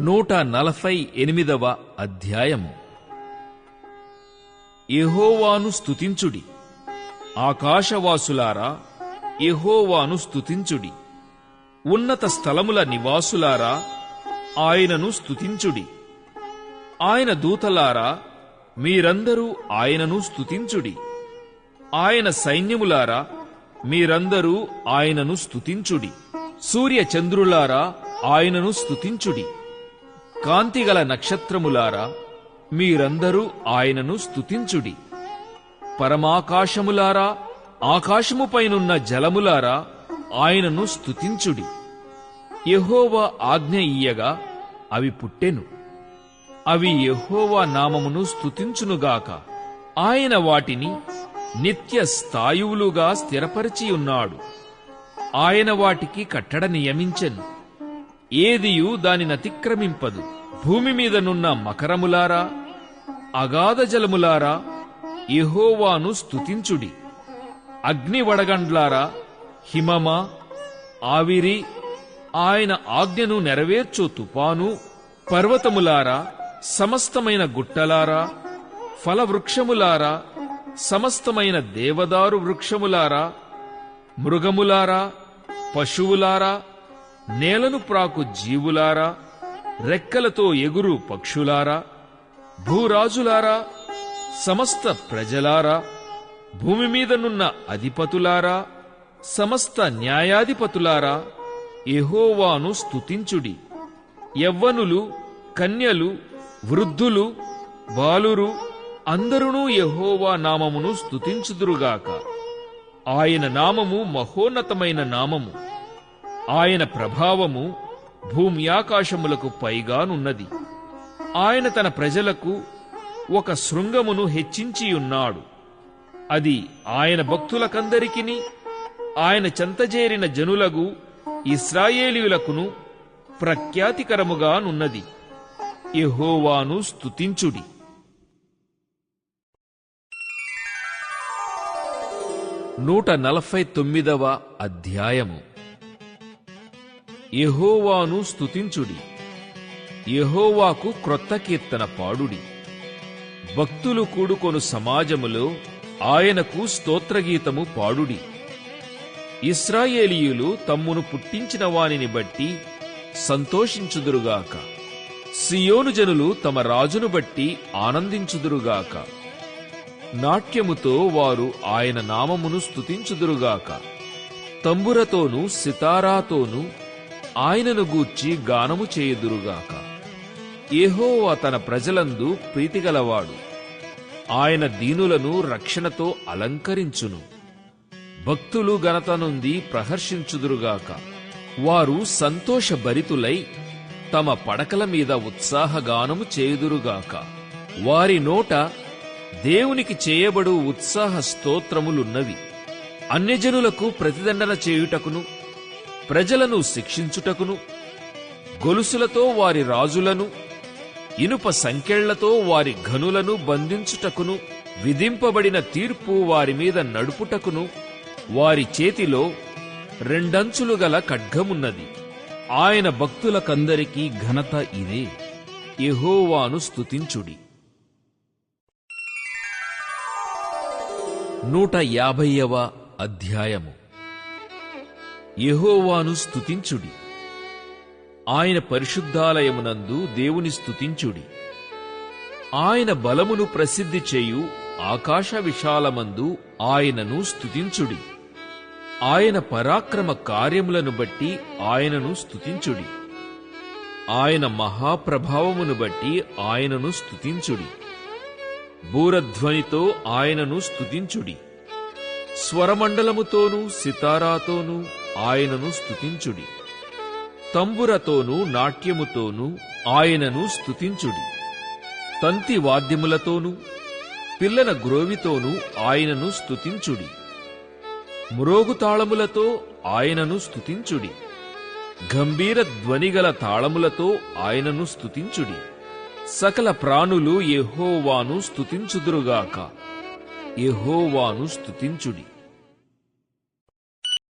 నూట నలభై ఎనిమిదవ అధ్యాయము. ఎహోవాను స్తుతించుడి. ఆకాశవాసులారా ఎహోవాను స్తుతించుడి. ఉన్నత స్థలముల నివాసులారా ఆయనను స్తుతించుడి. ఆయన దూతలారా మీరందరూ ఆయనను స్తుతించుడి. ఆయన సైన్యములారా మీరందరూ ఆయనను స్తుతించుడి. సూర్య చంద్రులారా ఆయనను స్తుతించుడి. కాంతిగల నక్షత్రములారా మీరందరూ ఆయనను స్తుతించుడి. పరమాకాశములారా ఆకాశముపైనున్న జలములారా ఆయనను స్తుతించుడి. యహోవా ఆజ్ఞ ఇయ్యగా అవి పుట్టెను. అవి యహోవా నామమును స్తుతించునుగాక. ఆయన వాటిని నిత్య స్థాయువులుగా స్థిరపరిచియున్నాడు. ఆయన వాటికి కట్టడ నియమించెను. ఏదియు దానినతిక్రమింపదు భూమి మీదనున్న మకరములారా అగాధ జలములారా యెహోవాను స్తుతించుడి. అగ్ని వడగండ్లారా హిమమా ఆవిరి ఆయన ఆజ్ఞను నెరవేర్చు తుపాను పర్వతములారా సమస్తమైన గుట్టలారా ఫలవృక్షములారా సమస్తమైన దేవదారు వృక్షములారా మృగములారా పశువులారా నేలను ప్రాకు జీవులారా రెక్కలతో ఎగురు పక్షులారా భూరాజులారా సమస్త ప్రజలారా భూమి మీదనున్న అధిపతులారా సమస్త న్యాయాధిపతులారా ఎహోవాను స్తుతించుడి. యవ్వనులు కన్యలు వృద్ధులు బాలురు అందరునూ యహోవా నామమును స్తుతించుదురుగాక. ఆయన నామము మహోన్నతమైన నామము. ఆయన ప్రభావము భూమి ఆకాశములకు పైగానున్నది. ఆయన తన ప్రజలకు ఒక శృంగమును హెచ్చించియున్నాడు. అది ఆయన భక్తులకందరికిని ఆయన చెంతజేరిన జనులగు ఇస్రాయేలీయులకును ప్రఖ్యాతికరముగానున్నది. యహోవాను స్తుతించుడి. నూట నలభై తొమ్మిదవ అధ్యాయము. యహోవాను స్తుతించుడి. యహోవాకు క్రొత్త కీర్తన పాడుడి. భక్తులు కూడుకొను సమాజములో ఆయనకు స్తోత్రగీతము పాడుడి. ఇస్రాయేలీయులు తమ్మును పుట్టించిన వానిని బట్టి సంతోషించుదురుగాక. సియోను జనులు తమ రాజును బట్టి ఆనందించుదురుగాక. నాట్యముతో వారు ఆయన నామమును స్తుతించుదురుగాక. తంబురతోనూ సితారాతోనూ ఆయనను గూర్చి గానము చేయుదురుగాక. ఏహోవా తన ప్రజలందు ప్రీతిగలవాడు. ఆయన దీనులను రక్షణతో అలంకరించును. భక్తులు ఘనత నుండి ప్రహర్షించుదురుగాక. వారు సంతోషభరితులై తమ పడకల మీద ఉత్సాహగానము చేయుదురుగాక. వారి నోట దేవునికి చేయబడు ఉత్సాహ స్తోత్రములున్నవి. అన్యజనులకు ప్రతిదండన చేయుటకును ప్రజలను శిక్షించుటకును గొలుసులతో వారి రాజులను ఇనుప సంకెళ్ళతో వారి ఘనులను బంధించుటకును విధింపబడిన తీర్పు వారి మీద నడుపుటకును వారి చేతిలో రెండంచులు గల ఖడ్గమున్నది. ఆయన భక్తులకందరికీ ఘనత ఇదే. యహోవాను స్తుతించుడి. నూట యాభైవ అధ్యాయము. యహోవాను స్తుతించుడి. ఆయన పరిశుద్ధాలయమునందు దేవుని స్తుతించుడి. ఆయన బలమును ప్రసిద్ధి చేయు ఆకాశ విశాలమందు ఆయనను స్తుతించుడి. ఆయన పరాక్రమ కార్యములను బట్టి ఆయనను స్తుతించుడి. ఆయన మహాప్రభావమును బట్టి ఆయనను స్తుతించుడి. బూరధ్వనితో ఆయనను స్తుతించుడి. స్వరమండలముతోనూ సితారాతోనూ ఆయనను స్తుతించుడి. తంబురతోనూ నాట్యముతోనూ ఆయనను స్తుతించుడి. తంతి వాద్యములతోనూ పిల్లన గ్రోవితోనూ ఆయనను స్తుతించుడి. మ్రోగు తాళములతో ఆయనను స్తుతించుడి. గంభీర ధ్వనిగల తాళములతో ఆయనను స్తుతించుడి. సకల ప్రాణులు యెహోవాను స్తుతించుదురుగాక. యెహోవాను స్తుతించుడి.